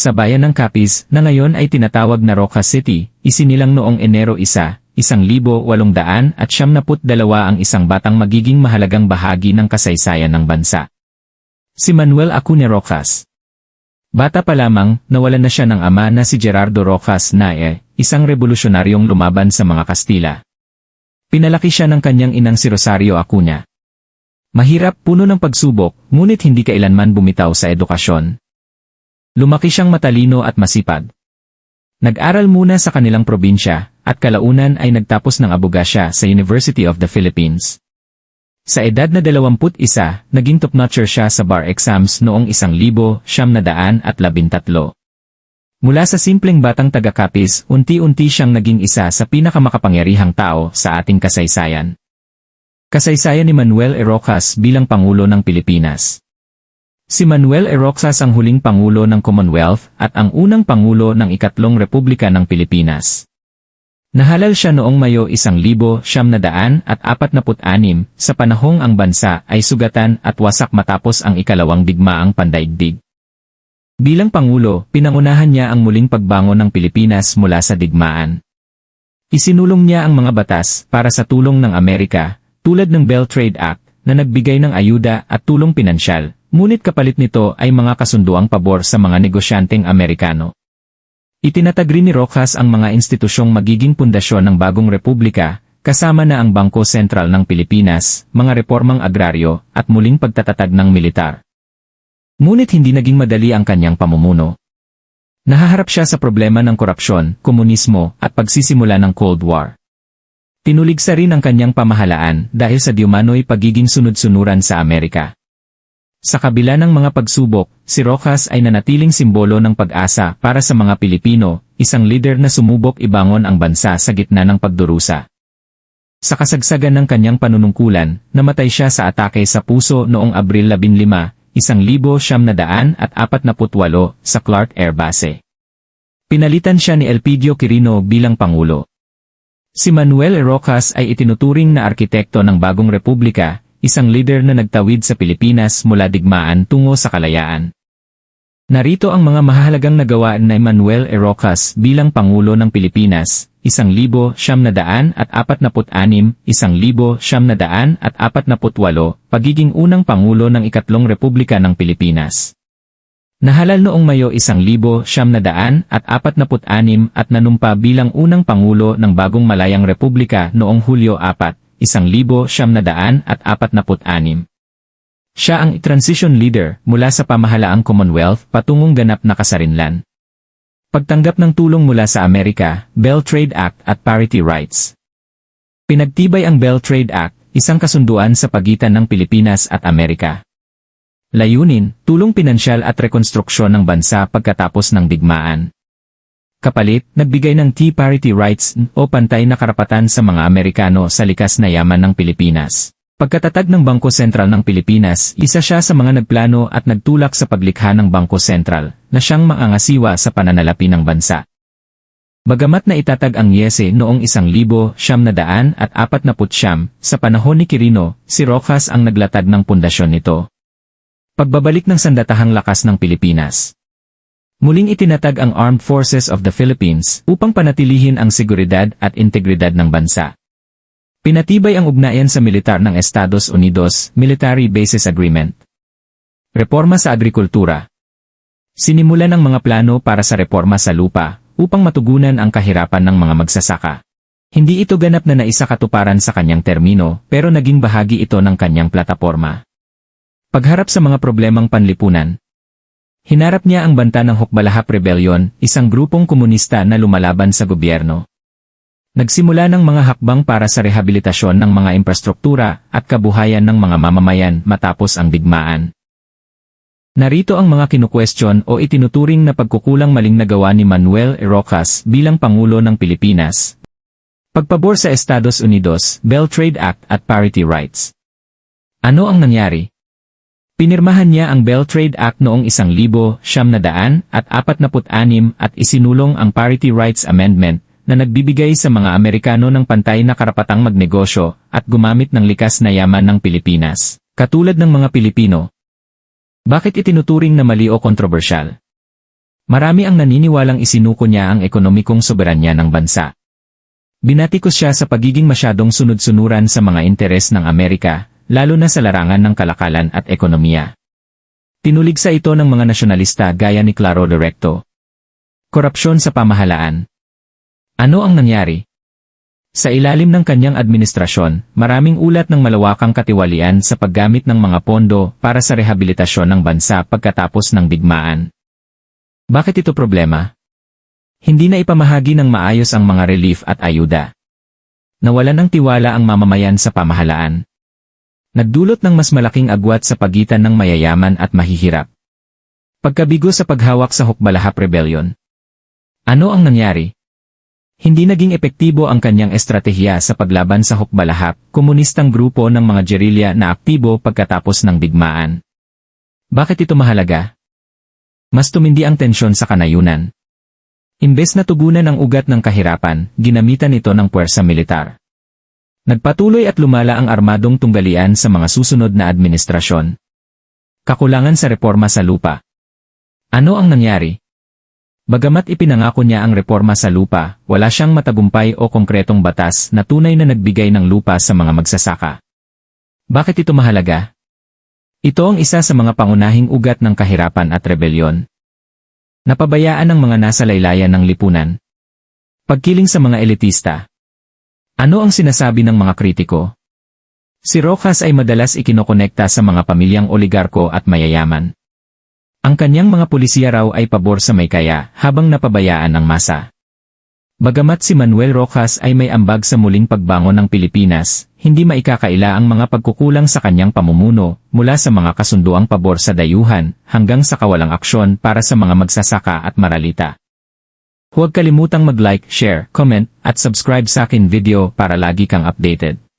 Sa bayan ng Capiz, na ngayon ay tinatawag na Roca City, isinilang noong Enero 1, isang libo walong daan at siyamnaput dalawa ang isang batang magiging mahalagang bahagi ng kasaysayan ng bansa. Si Manuel Acuna Rojas. Bata pa lamang, nawalan na siya ng ama na si Gerardo Rojas Nae, isang revolusyonaryong lumaban sa mga Kastila. Pinalaki siya ng kanyang inang si Rosario Acuna. Mahirap, puno ng pagsubok, ngunit hindi kailanman bumitaw sa edukasyon. Lumaki siyang matalino at masipag. Nag-aral muna sa kanilang probinsya, at kalaunan ay nagtapos ng abogasya sa University of the Philippines. Sa edad na 21, naging top-notcher siya sa bar exams noong 1,000 siyam na daan at labintatlo. Mula sa simpleng batang taga-Capiz, unti-unti siyang naging isa sa pinakamakapangyarihang tao sa ating kasaysayan. Kasaysayan ni Manuel E. Rojas bilang Pangulo ng Pilipinas. Si Manuel E. Rojas ang huling Pangulo ng Commonwealth at ang unang Pangulo ng Ikatlong Republika ng Pilipinas. Nahalal siya noong Mayo 1,000 siyam na daan at apat naput anim sa panahong ang bansa ay sugatan at wasak matapos ang ikalawang digmaang pandaigdig. Bilang Pangulo, pinangunahan niya ang muling pagbangon ng Pilipinas mula sa digmaan. Isinulong niya ang mga batas para sa tulong ng Amerika, tulad ng Bell Trade Act, na nagbigay ng ayuda at tulong pinansyal, ngunit kapalit nito ay mga kasunduang pabor sa mga negosyanteng Amerikano. Itinatag rin ni Rojas ang mga institusyong magiging pundasyon ng bagong republika, kasama na ang Bangko Sentral ng Pilipinas, mga reformang agraryo, at muling pagtatatag ng militar. Ngunit hindi naging madali ang kanyang pamumuno. Nahaharap siya sa problema ng korupsyon, komunismo, at pagsisimula ng Cold War. Tinuligsa rin ang kanyang pamahalaan dahil sa diumano'y pagiging sunod-sunuran sa Amerika. Sa kabila ng mga pagsubok, si Rojas ay nanatiling simbolo ng pag-asa para sa mga Pilipino, isang leader na sumubok ibangon ang bansa sa gitna ng pagdurusa. Sa kasagsagan ng kanyang panunungkulan, namatay siya sa atake sa puso noong Abril 15, isang libo siyam na daan at apat na putwalo sa Clark Air Base. Pinalitan siya ni Elpidio Quirino bilang Pangulo. Si Manuel. Rojas ay itinuturing na arkitekto ng bagong republika, isang leader na nagtawid sa Pilipinas mula digmaan tungo sa kalayaan. Narito ang mga mahalagang nagawa ni Manuel E. Rojas bilang Pangulo ng Pilipinas, isang libo siyam na daan at na pagiging unang Pangulo ng Ikatlong Republika ng Pilipinas. Nahalal noong Mayo isang libo siyam na daan at apat naput anim at nanumpa bilang unang Pangulo ng Bagong Malayang Republika noong Hulyo 4, isang libo siyam na daan at apat naput anim. Siya ang transition leader mula sa pamahalaang Commonwealth patungong ganap na kasarinlan. Pagtanggap ng tulong mula sa Amerika, Bell Trade Act at Parity Rights. Pinagtibay ang Bell Trade Act, isang kasunduan sa pagitan ng Pilipinas at Amerika. Layunin, tulong pinansyal at rekonstruksyon ng bansa pagkatapos ng digmaan. Kapalit, nagbigay ng Tea Parity Rights o pantay na karapatan sa mga Amerikano sa likas na yaman ng Pilipinas. Pagkatatag ng Bangko Sentral ng Pilipinas, isa siya sa mga nagplano at nagtulak sa paglikha ng Bangko Sentral, na siyang maangasiwa sa pananalapi ng bansa. Bagamat na itatag ang Yese noong isang libo, siyam na daan at apat na putsyam, sa panahon ni Quirino, si Rojas ang naglatag ng pundasyon nito. Pagbabalik ng sandatahang lakas ng Pilipinas. Muling itinatag ang Armed Forces of the Philippines upang panatilihin ang seguridad at integridad ng bansa. Pinatibay ang ugnayan sa militar ng Estados Unidos Military Bases Agreement. Reforma sa agrikultura. Sinimulan ang mga plano para sa reforma sa lupa upang matugunan ang kahirapan ng mga magsasaka. Hindi ito ganap na naisakatuparan sa kanyang termino pero naging bahagi ito ng kanyang plataporma. Pagharap sa mga problemang panlipunan. Hinarap niya ang banta ng Hukbalahap Rebellion, isang grupong komunista na lumalaban sa gobyerno. Nagsimula ng mga hakbang para sa rehabilitasyon ng mga infrastruktura at kabuhayan ng mga mamamayan matapos ang digmaan. Narito ang mga kinukwestiyon o itinuturing na pagkukulang maling nagawa ni Manuel E. Rojas bilang Pangulo ng Pilipinas. Pagpabor sa Estados Unidos, Bell Trade Act at Parity Rights. Ano ang nangyari? Pinirmahan niya ang Bell Trade Act noong 1,000 siyam na daan at apat naput anim at isinulong ang Parity Rights Amendment na nagbibigay sa mga Amerikano ng pantay na karapatang magnegosyo at gumamit ng likas na yaman ng Pilipinas, katulad ng mga Pilipino. Bakit itinuturing na mali o kontrobersyal? Marami ang naniniwalang isinuko niya ang ekonomikong soberanya ng bansa. Binatikos siya sa pagiging masyadong sunod-sunuran sa mga interes ng Amerika, lalo na sa larangan ng kalakalan at ekonomiya. Tinulig sa ito ng mga nasyonalista gaya ni Claro de Recto. Korupsyon sa pamahalaan. Ano ang nangyari? Sa ilalim ng kanyang administrasyon, maraming ulat ng malawakang katiwalian sa paggamit ng mga pondo para sa rehabilitasyon ng bansa pagkatapos ng digmaan. Bakit ito problema? Hindi na ipamahagi ng maayos ang mga relief at ayuda. Nawalan ng tiwala ang mamamayan sa pamahalaan. Nagdulot ng mas malaking agwat sa pagitan ng mayayaman at mahihirap. Pagkabigo sa paghawak sa Hukbalahap Rebellion. Ano ang nangyari? Hindi naging epektibo ang kanyang estratehiya sa paglaban sa Hukbalahap, komunistang grupo ng mga gerilya na aktibo pagkatapos ng digmaan. Bakit ito mahalaga? Mas tumindi ang tensyon sa kanayunan. Imbes na tugunan ang ugat ng kahirapan, ginamitan ito ng puwersa militar. Nagpatuloy at lumala ang armadong tunggalian sa mga susunod na administrasyon. Kakulangan sa reforma sa lupa. Ano ang nangyari? Bagamat ipinangako niya ang reforma sa lupa, wala siyang matagumpay o konkretong batas na tunay na nagbigay ng lupa sa mga magsasaka. Bakit ito mahalaga? Ito ang isa sa mga pangunahing ugat ng kahirapan at rebelyon. Napabayaan ng mga nasa laylayan ng lipunan. Pagkiling sa mga elitista. Ano ang sinasabi ng mga kritiko? Si Rojas ay madalas ikinokonekta sa mga pamilyang oligarko at mayayaman. Ang kanyang mga pulisya raw ay pabor sa may kaya habang napabayaan ng masa. Bagamat si Manuel Rojas ay may ambag sa muling pagbangon ng Pilipinas, hindi maikakaila ang mga pagkukulang sa kanyang pamumuno mula sa mga kasunduang pabor sa dayuhan hanggang sa kawalang aksyon para sa mga magsasaka at maralita. Huwag kalimutang mag-like, share, comment, at subscribe sa akin video para lagi kang updated.